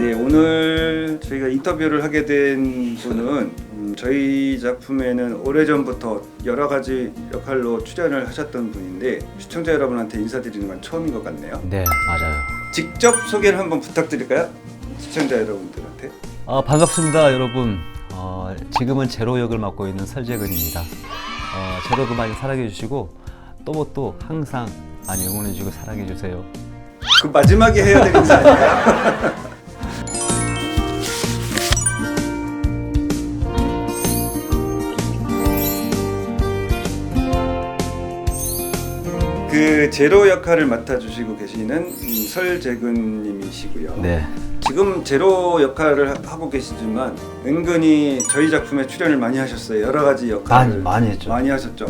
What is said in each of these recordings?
네, 오늘 저희가 인터뷰를 하게 된 분은 음, 저희 작품에는 오래전부터 여러 가지 역할로 출연을 하셨던 분인데 시청자 여러분한테 인사드리는 건 처음인 것 같네요. 네, 맞아요. 직접 소개를 한번 부탁드릴까요? 시청자 여러분들한테. 어, 반갑습니다, 여러분. 어, 지금은 제로 역을 맡고 있는 설재근입니다. 어, 제로도 많이 사랑해 주시고 또뭐 또 항상 많이 응원해 주고 사랑해 주세요. 그 마지막에 해야 될 인사 아닌가요? 제로 역할을 맡아주시고 계시는 음, 설재근님이시고요. 네. 지금 제로 역할을 하- 하고 계시지만 은근히 저희 작품에 출연을 많이 하셨어요. 여러 가지 역할을 많이 많이 했죠. 많이 하셨죠.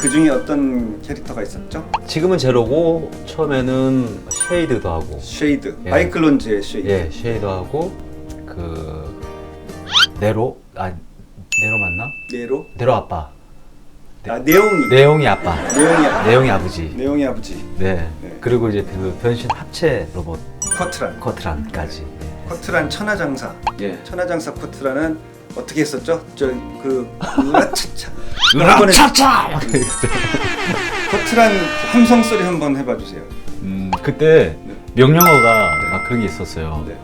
그 중에 어떤 캐릭터가 있었죠? 지금은 제로고 처음에는 쉐이드도 하고 쉐이드, 예. 마이클론즈의 쉐이드. 예, 쉐이드 하고 그 네로 아 네로 맞나? 네로. 네로 아빠. 아 네옹이. 내용이 아빠. 네옹이 아버지. 내용이 아버지. 네옹이 아버지. 네. 네. 그리고 이제 그 변신 합체 로봇 커트란. 커트란까지. 커트란 천하장사. 예. 천하장사 커트란은 어떻게 했었죠? 저그 으라차차. 으라차차! 커트란 함성 소리 한번 해봐 주세요. 음, 그때 네. 명령어가 막 그런 게 있었어요. 네.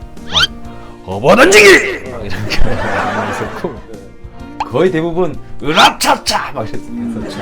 어버 던지기! 막 이렇게 있었고 거의 대부분 으라차차! 막 했었죠.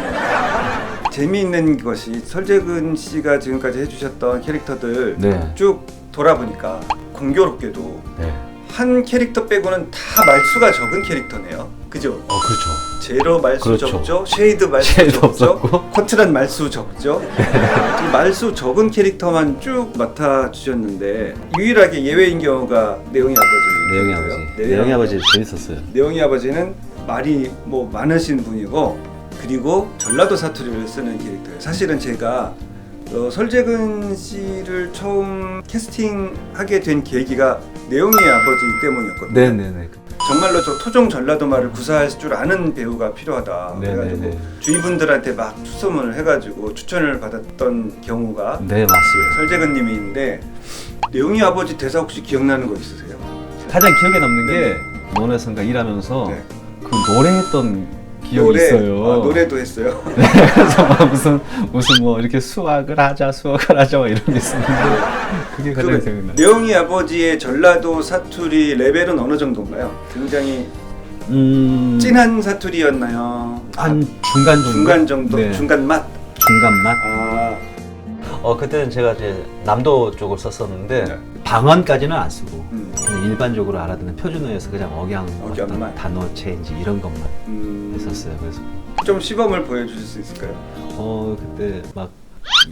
재미있는 것이 설재근 씨가 지금까지 해주셨던 캐릭터들 네. 쭉 돌아보니까 공교롭게도 네. 한 캐릭터 빼고는 다 말수가 적은 캐릭터네요. 그죠? 어, 그렇죠. 제로 말수 그렇죠. 적죠, 쉐이드 말수 쉐이드 적죠, 없었고. 커트란 말수 적죠. 이 말수 적은 캐릭터만 쭉 맡아 주셨는데 유일하게 예외인 경우가 내용이 아버지. 내용이 아버지. 내용이 아버지 재밌었어요. 내용이 아버지는 말이 뭐 많으신 분이고 그리고 전라도 사투리를 쓰는 캐릭터예요. 사실은 제가 어, 설재근 씨를 처음 캐스팅하게 된 계기가 내용이 아버지 때문이었거든요. 네네네. 정말로 저 토종 전라도 말을 구사할 줄 아는 배우가 필요하다. 네네네. 그래가지고 주위 분들한테 막 추첨을 해가지고 추천을 받았던 경우가 네, 맞습니다. 설재근님인데 내용이 아버지 대사 혹시 기억나는 거 있으세요? 가장 기억에 남는 게 노래선가 일하면서 네. 그 노래했던 기억이 노래, 있어요. 아, 노래도 했어요. 그래서 막 무슨 무슨 뭐 이렇게 수학을 하자 수학을 하자 막 이런 게 있었는데 그게 가장 그 기억나. 내용이 아버지의 전라도 사투리 레벨은 어느 정도인가요? 굉장히 음, 진한 사투리였나요? 한 중간 정도. 중간 정도, 네. 중간 맛. 중간 맛. 아, 어 그때는 제가 이제 남도 쪽을 썼었는데 네. 방언까지는 안 쓰고 음, 그냥 일반적으로 알아듣는 표준어에서 그냥 억양 억양만. 어떤 단어 체인지 이런 것만 음, 했었어요. 그래서 좀 시범을 보여주실 수 있을까요? 어 그때 막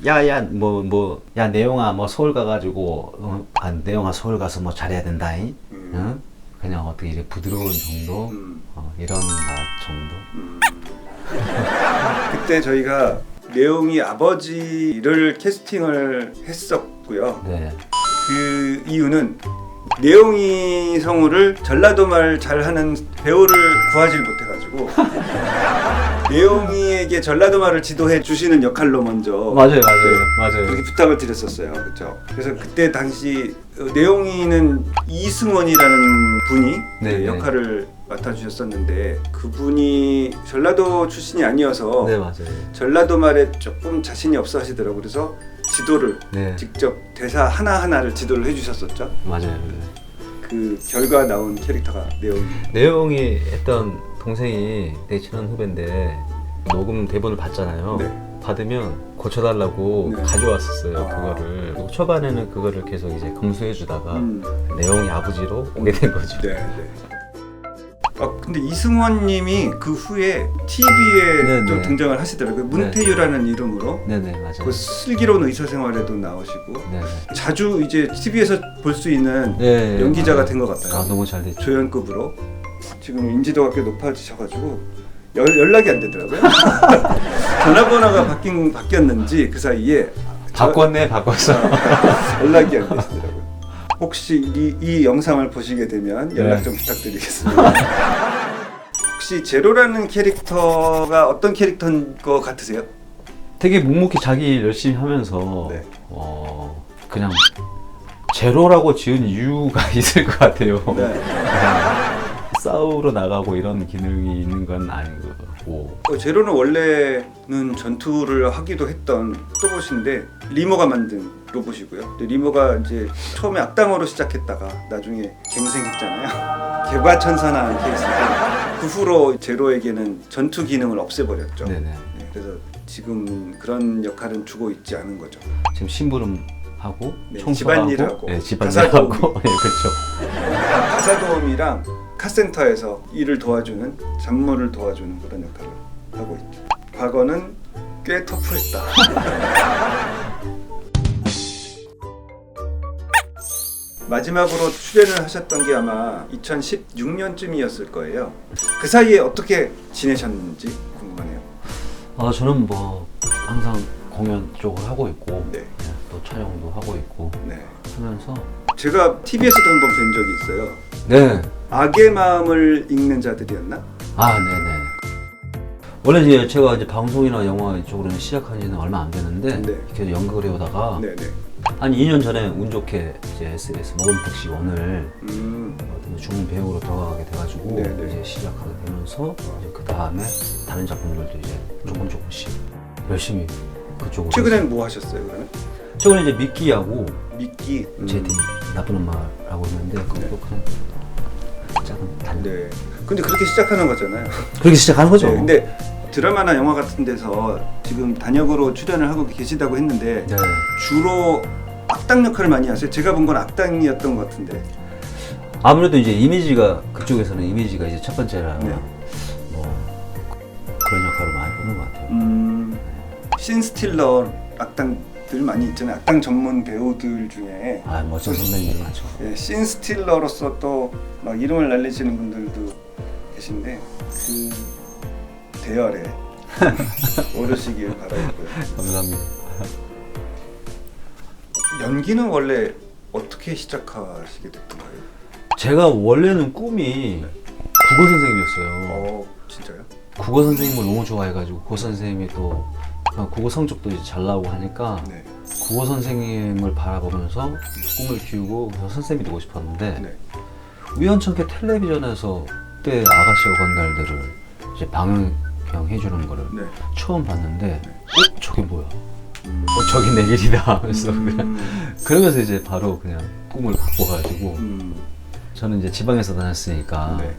야야 뭐 뭐 야 내용아 뭐 서울 가가지고 어, 아 내용아 서울 가서 뭐 잘해야 된다잉 음. 응? 그냥 어떻게 이렇게 부드러운 정도 음. 어, 이런 맛 정도 음. 그때 저희가 내용이 아버지를 캐스팅을 했었고요. 네 그 이유는 내용이 성우를 전라도 말 잘하는 배우를 구하지 못해가지고 내용이에게 전라도 말을 지도해 주시는 역할로 먼저 맞아요 맞아요 맞아요 그렇게 부탁을 드렸었어요. 그렇죠. 그래서 그때 당시 어, 내용이는 이승원이라는 분이 네, 네. 역할을 맡아주셨었는데 그분이 전라도 출신이 아니어서 네 맞아요 전라도 말에 조금 자신이 없어 하시더라고요. 그래서 지도를 네 직접 대사 하나 하나를 지도를 해주셨었죠. 맞아요 맞아요. 그 결과 나온 캐릭터가 내용. 내용이 했던 동생이 내 친한 후배인데 녹음 대본을 받잖아요. 네. 받으면 고쳐달라고 네. 가져왔었어요. 아. 그거를 초반에는 그거를 계속 이제 검수해주다가 음, 내용이 아버지로 오게 된 거죠. 네, 네. 아 근데 이승원 님이 그 후에 TV에 네, 또 네. 등장을 하시더라고요. 문태유라는 이름으로. 네네 맞아요. 그 슬기로운 의사생활에도 나오시고 네네. 자주 이제 TV에서 볼 수 있는 네. 연기자가 맞아요. 된 것 같아요. 아 너무 잘 됐죠. 조연급으로 지금 인지도가 꽤 높아지셔가지고 연, 연락이 안 되더라고요. 전화번호가 바뀐 바뀌었는지 그 사이에 저- 바꿨네 바꿨어. 연락이 안 되시더라고요. 혹시 이, 이 영상을 보시게 되면 연락 네. 좀 부탁드리겠습니다. 혹시 제로라는 캐릭터가 어떤 캐릭터인 것 같으세요? 되게 묵묵히 자기 일 열심히 하면서 네. 어 그냥 제로라고 지은 이유가 있을 것 같아요. 네. 싸우러 나가고 이런 기능이 있는 건 아니고. 어, 제로는 원래는 전투를 하기도 했던 로봇인데 리모가 만든 로봇이고요. 근데 리모가 이제 처음에 악당으로 시작했다가 나중에 갱생했잖아요. 개과 천선한 케이스인데 그 후로 제로에게는 전투 기능을 없애버렸죠. 네네. 네, 그래서 지금 그런 역할은 주고 있지 않은 거죠. 지금 심부름 하고 네, 청소하고 집안일을 하고, 네, 집안일 가사 도우미. 하고 네, 그렇죠. 가사도우미랑 카센터에서 일을 도와주는 잡무를 도와주는 그런 역할을 하고 있죠. 과거는 꽤 터프했다. 마지막으로 출연을 하셨던 게 아마 2016년쯤이었을 거예요. 그 사이에 어떻게 지내셨는지 궁금하네요. 아 저는 뭐 항상 공연 쪽을 하고 있고 네. 네, 또 촬영도 하고 있고 네. 하면서 제가 TV에서도 한번 뵌 적이 있어요. 네. 악의 마음을 읽는 자들이었나? 아 네네. 원래 이제 제가 이제 방송이나 영화 이쪽으로는 시작한 지는 얼마 안 됐는데 네. 계속 연극을 해오다가 네 네. 한 2년 전에 운 좋게 이제 SBS 모범특시 원을 음. 어떤 주문 배우로 들어가게 돼가지고 네 네. 이제 시작하게 되면서 이제 그 다음에 다른 작품들도 이제 조금 조금씩 열심히 그쪽으로 최근엔 뭐 하셨어요 그러면? 최근에 이제 미끼하고 미끼. 음. 제디 나쁜 엄마라고 있는데 그것도 그냥 작은 단 네. 근데 그렇게 시작하는 거잖아요. 그렇게 시작하는 거죠. 네, 근데 드라마나 영화 같은 데서 지금 단역으로 출연을 하고 계시다고 했는데 네. 주로 악당 역할을 많이 하세요. 제가 본 건 악당이었던 것 같은데. 아무래도 이제 이미지가 그쪽에서는 이미지가 이제 첫 번째라 네. 뭐 그런 역할을 많이 보는 것 같아요. 음, 신스틸러 악당들 많이 있잖아요. 악당 전문 배우들 중에 아 멋진 선배님이 많죠. 예, 신스틸러로서 또막 이름을 날리시는 분들도 계신데 그 대열에 오르시길 바라고요. 감사합니다. 연기는 원래 어떻게 시작하시게 됐던 거예요? 제가 원래는 꿈이 국어 선생님이었어요. 어, 진짜요? 국어 선생님을 너무 좋아해가지고 국어 선생님이 또 아, 국어 성적도 이제 잘 나오고 하니까 네. 국어 선생님을 바라보면서 꿈을 키우고 그래서 선생님이 되고 싶었는데 네. 우연찮게 텔레비전에서 그때 아가씨와 건달들을 이제 방영 해주는 거를 네. 처음 봤는데 어? 저게 뭐야? 어 저기 내 길이다 그냥 음, 그러면서 이제 바로 그냥 꿈을 바꿔가지고 음, 저는 이제 지방에서 다녔으니까 네.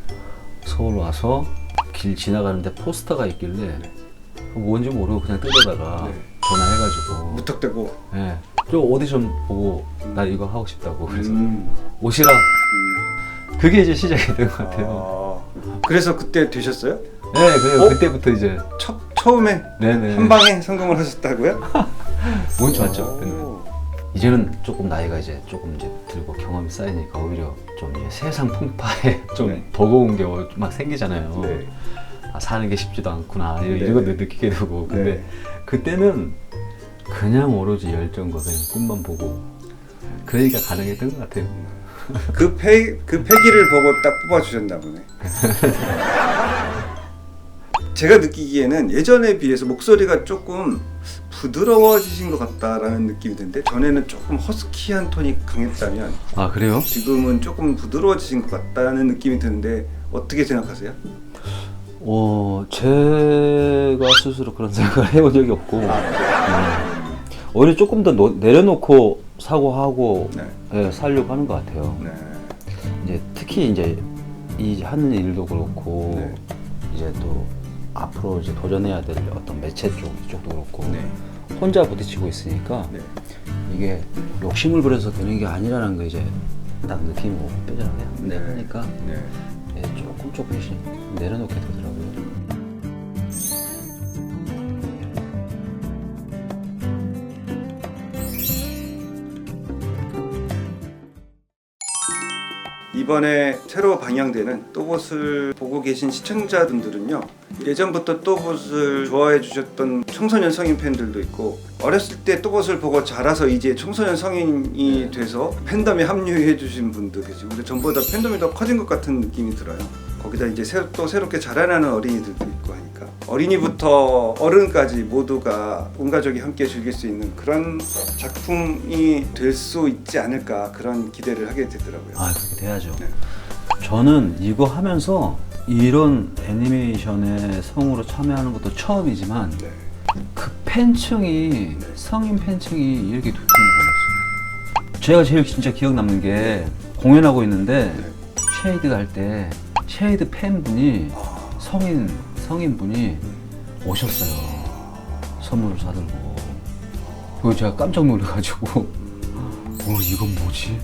서울 와서 길 지나가는데 포스터가 있길래 네. 그거 뭔지 모르고 그냥 뜯어다가 네. 전화해가지고 무턱대고. 예, 저 오디션 보고 나 이거 하고 싶다고 그래서 음, 오시라 음. 그게 이제 시작이 된 것 같아요. 아, 그래서 그때 되셨어요? 네, 그래 어? 그때부터 이제 첫 처음에 네네 한 방에 성공을 하셨다고요? 운 좋았죠. 그때는. 오. 이제는 조금 나이가 이제 조금 이제 들고 경험이 쌓이니까 오히려 좀 이제 세상 풍파에 좀 네. 버거운 게 막 생기잖아요. 네. 아, 사는 게 쉽지도 않구나 이런, 네. 이런 것도 느끼게 되고 근데 네. 그때는 그냥 오로지 열정과 그냥 꿈만 보고 그러니까 가능했던 것 같아요. 그 패, 그 패기를 보고 딱 뽑아주셨나 보네. 제가 느끼기에는 예전에 비해서 목소리가 조금 부드러워지신 것 같다라는 느낌이 드는데 전에는 조금 허스키한 톤이 강했다면 아 그래요? 지금은 조금 부드러워지신 것 같다는 느낌이 드는데 어떻게 생각하세요? 어 제가 스스로 그런 생각을 해본 적이 없고 음, 오히려 조금 더 노- 내려놓고 사고하고 네. 예, 살려고 하는 것 같아요. 네. 이제 특히 이제 이 하는 일도 그렇고 네. 이제 또 앞으로 이제 도전해야 될 어떤 매체 쪽 이쪽도 그렇고 네. 혼자 부딪히고 있으니까 네. 이게 욕심을 부려서 되는 게 아니라는 거 이제 딱 느낌이 오고 뼈저하게 네. 하니까 네. 예, 조금 조금씩 내려놓게 되더라고요. 이번에 새로 방영되는 또봇을 보고 계신 시청자분들은요 예전부터 또봇을 좋아해 주셨던 청소년 성인 팬들도 있고 어렸을 때 또봇을 보고 자라서 이제 청소년 성인이 돼서 팬덤에 합류해 주신 분도 계시고 근데 전보다 팬덤이 더 커진 것 같은 느낌이 들어요 거기다 이제 새로, 또 새롭게 자라나는 어린이들도 있고 하니까 어린이부터 어른까지 모두가 온 가족이 함께 즐길 수 있는 그런 작품이 될 수 있지 않을까 그런 기대를 하게 되더라고요. 아 그렇게 돼야죠. 네. 저는 이거 하면서 이런 애니메이션에 성우로 참여하는 것도 처음이지만 네. 그 팬층이 성인 팬층이 이렇게 두툼한 거였어요. 제가 제일 진짜 기억 남는 게 공연하고 있는데 네. 쉐이드가 할때 쉐이드 팬분이 아, 성인 성인 분이 오셨어요. 선물을 사들고. 그거 제가 깜짝 놀래가지고 어 이건 뭐지?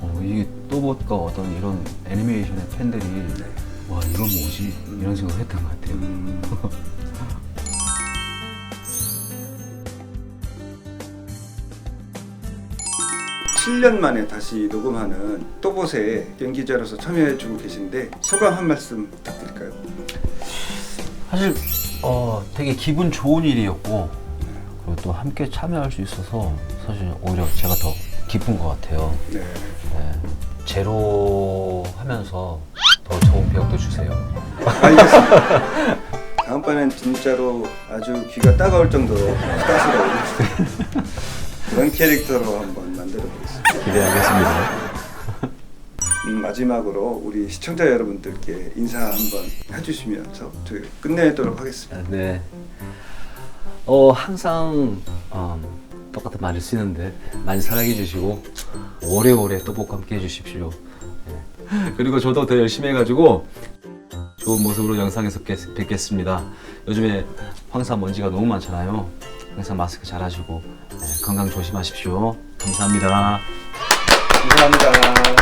어 이게 또봇과 어떤 이런 애니메이션의 팬들이 와 이건 뭐지? 이런 생각을 했던 것 같아요. 음, 7년 만에 다시 녹음하는 또봇에 연기자로서 참여해주고 계신데 소감 한 말씀 부탁드릴까요? 사실 어 되게 기분 좋은 일이었고 그리고 또 함께 참여할 수 있어서 사실 오히려 제가 더 기쁜 것 같아요. 네. 네. 제로 하면서 더 좋은 배역도 주세요. 알겠습니다. 다음번엔 진짜로 아주 귀가 따가울 정도로 수다스러운 그런 캐릭터로 한번 만들어 보겠습니다. 기대하겠습니다. 음, 마지막으로 우리 시청자 여러분들께 인사 한번 해주시면서 저희 끝내도록 하겠습니다. 네. 어 항상 어, 똑같은 말을 쓰는데 많이 사랑해 주시고 오래오래 또복 함께 해주십시오. 네. 그리고 저도 더 열심히 해가지고 좋은 모습으로 영상에서 뵙- 뵙겠습니다. 요즘에 황사 먼지가 너무 많잖아요. 항상 마스크 잘 하시고 네, 건강 조심하십시오. 감사합니다. 감사합니다.